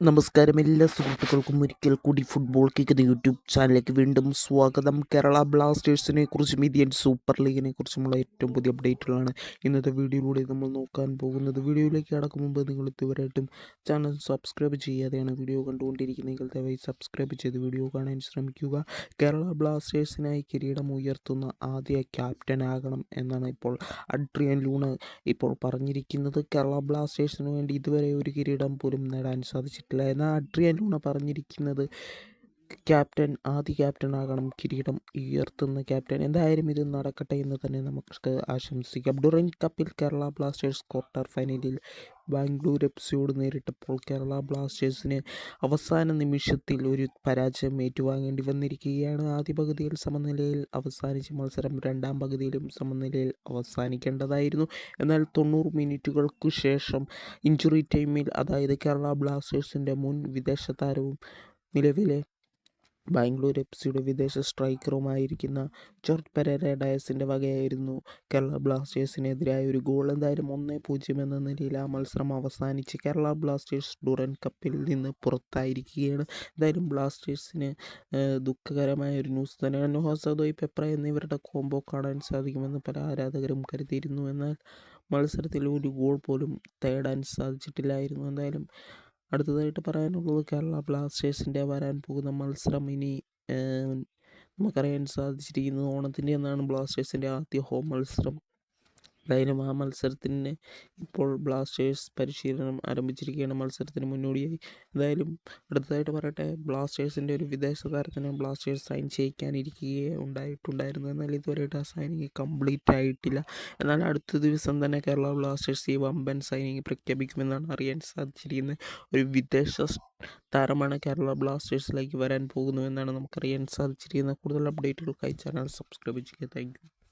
നമസ്കാരം എല്ലാ സുഹൃത്തുക്കൾക്കും ഒരിക്കൽ കൂടി ഫുട്ബോൾ കിക്ക് എന്ന യൂട്യൂബ് ചാനലിലേക്ക് വീണ്ടും സ്വാഗതം. കേരള ബ്ലാസ്റ്റേഴ്സിനെ കുറിച്ചും ഇന്ത്യൻ സൂപ്പർ ലീഗിനെ കുറിച്ചുമുള്ള ഏറ്റവും പുതിയ അപ്ഡേറ്റുകളാണ് ഇന്നത്തെ വീഡിയോയിലൂടെ നമ്മൾ നോക്കാൻ പോകുന്നത്. വീഡിയോയിലേക്ക് കടക്കും മുമ്പ് നിങ്ങൾ ഇതുവരെയായിട്ടും ചാനൽ സബ്സ്ക്രൈബ് ചെയ്യാതെയാണ് വീഡിയോ കണ്ടുകൊണ്ടിരിക്കുന്നതെങ്കിൽ ദയവായി സബ്സ്ക്രൈബ് ചെയ്ത് വീഡിയോ കാണാൻ ശ്രമിക്കുക. കേരള ബ്ലാസ്റ്റേഴ്സിനായി കിരീടം ഉയർത്തുന്ന ആദ്യ ക്യാപ്റ്റൻ ആകണം എന്നാണ് ഇപ്പോൾ അഡ്രിയൻ ലൂണ് ഇപ്പോൾ പറഞ്ഞിരിക്കുന്നത്. കേരള ബ്ലാസ്റ്റേഴ്സിന് വേണ്ടി ഇതുവരെ ഒരു കിരീടം പോലും നേടാൻ സാധിച്ചിട്ടില്ല. എന്നാൽ അഡ്രിയൻ ലൂണ പറഞ്ഞിരിക്കുന്നത്. ക്യാപ്റ്റൻ ആദ്യ ക്യാപ്റ്റൻ ആകണം കിരീടം ഉയർത്തുന്ന ക്യാപ്റ്റൻ. എന്തായാലും ഇത് നടക്കട്ടെ എന്ന് തന്നെ നമുക്ക് ആശംസിക്കാം. ഡുറൻ കപ്പിൽ കേരള ബ്ലാസ്റ്റേഴ്സ് ക്വാർട്ടർ ഫൈനലിൽ ബാംഗ്ലൂർ എഫ് സിയോട് നേരിട്ടപ്പോൾ കേരള ബ്ലാസ്റ്റേഴ്സിന് അവസാന നിമിഷത്തിൽ ഒരു പരാജയം ഏറ്റുവാങ്ങേണ്ടി വന്നിരിക്കുകയാണ്. ആദ്യ പകുതിയിൽ സമനിലയിൽ അവസാനിച്ച മത്സരം രണ്ടാം പകുതിയിലും സമനിലയിൽ അവസാനിക്കേണ്ടതായിരുന്നു. എന്നാൽ തൊണ്ണൂറ് മിനിറ്റുകൾക്ക് ശേഷം ഇഞ്ചുറി ടൈമിൽ അതായത് കേരള ബ്ലാസ്റ്റേഴ്സിന്റെ മുൻ വിദേശ താരവും നിലവിലെ ബാംഗ്ലൂർ എഫ് സിയുടെ വിദേശ സ്ട്രൈക്കറുമായിരിക്കുന്ന ജോർജ് പെരേര ഡയസിന്റെ വകയായിരുന്നു കേരള ബ്ലാസ്റ്റേഴ്സിനെതിരായ ഒരു ഗോൾ. എന്തായാലും ഒന്നേ പൂജ്യം എന്ന നിലയിൽ ആ മത്സരം അവസാനിച്ച് കേരള ബ്ലാസ്റ്റേഴ്സ് ഡുറൻ കപ്പിൽ നിന്ന് പുറത്തായിരിക്കുകയാണ്. എന്തായാലും ബ്ലാസ്റ്റേഴ്സിന് ദുഃഖകരമായ ഒരു ന്യൂസ് തന്നെയാണ് നൊഹാസദോയ് പെപ്ര എന്നിവരുടെ കോംബോ കാണാൻ സാധിക്കുമെന്ന് പല ആരാധകരും കരുതിയിരുന്നു. എന്നാൽ മത്സരത്തിൽ ഒരു ഗോൾ പോലും തേടാൻ സാധിച്ചിട്ടില്ലായിരുന്നു. എന്തായാലും അടുത്തതായിട്ട് പറയാനുള്ളത് കേരള ബ്ലാസ്റ്റേഴ്സിന്റെ വരാൻ പോകുന്ന മത്സരം ഇനി നമുക്കറിയാൻ സാധിച്ചിരിക്കുന്നത് ഓണത്തിന്റെ എന്നാണ് ബ്ലാസ്റ്റേഴ്സിന്റെ ആദ്യ ഹോം മത്സരം. എന്തായാലും ആ മത്സരത്തിന് ഇപ്പോൾ ബ്ലാസ്റ്റേഴ്സ് പരിശീലനം ആരംഭിച്ചിരിക്കുകയാണ്. മത്സരത്തിന് മുന്നോടിയായി. എന്തായാലും അടുത്തതായിട്ട് പറയട്ടെ ബ്ലാസ്റ്റേഴ്സിന്റെ ഒരു വിദേശ താരത്തിന് ബ്ലാസ്റ്റേഴ്സ് സൈൻ ചെയ്യിക്കാനിരിക്കുകയെ ഉണ്ടായിട്ടുണ്ടായിരുന്നു എന്നാൽ ഇതുവരെയായിട്ട് ആ സൈനിങ് കംപ്ലീറ്റ് ആയിട്ടില്ല. എന്നാൽ അടുത്ത ദിവസം തന്നെ കേരള ബ്ലാസ്റ്റേഴ്സ് ഈ വമ്പൻ സൈനിങ് പ്രഖ്യാപിക്കുമെന്നാണ് അറിയാൻ സാധിച്ചിരിക്കുന്നത്. ഒരു വിദേശ താരമാണ് കേരള ബ്ലാസ്റ്റേഴ്സിലേക്ക് വരാൻ പോകുന്നു എന്നാണ് നമുക്കറിയാൻ സാധിച്ചിരിക്കുന്നത്. കൂടുതൽ അപ്ഡേറ്റുകൾക്കായി ചാനൽ സബ്സ്ക്രൈബ് ചെയ്യുക. താങ്ക്